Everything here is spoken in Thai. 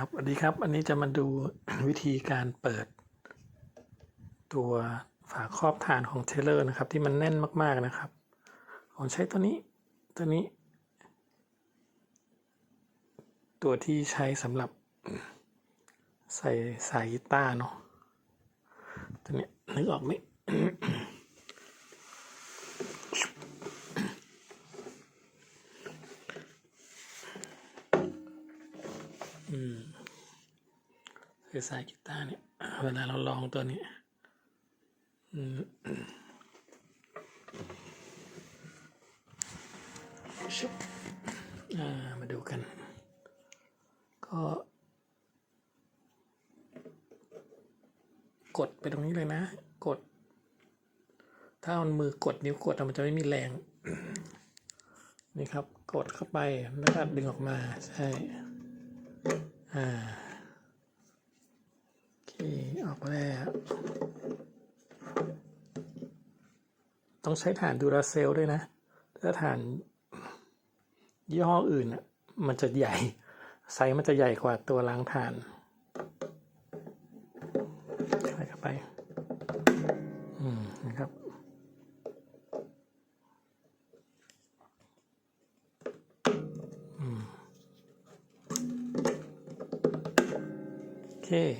ครับสวัสดีครับ อันนี้จะมาดูวิธีการเปิด ตัวฝาครอบฐานของเทเลอร์นะครับ ที่มันแน่นมากๆนะครับ ผมใช้ตัวนี้ตัวนี้ ตัวที่ใช้สำหรับใส่สายกีตาร์เนาะตัวนี้นึกออกไหม คือสายกีตาร์เนี่ย เวลาเราลองตัวนี้ อืมชุบอ่ามาดูกัน ก็ กดไปตรงนี้เลยนะ กด ถ้าเอามือกดนิ้วกดอะมันจะไม่มีแรง นี่ครับ กดเข้าไปแล้วก็ดึงออกมาใช่ อ่าโอเคออกมาแล้ว ต้องใช้ฐานดูราเซลด้วยนะ ถ้าฐานยี่ห้ออื่นอะมันจะใหญ่ ไซส์มันจะใหญ่กว่าตัวล้างฐาน Okay.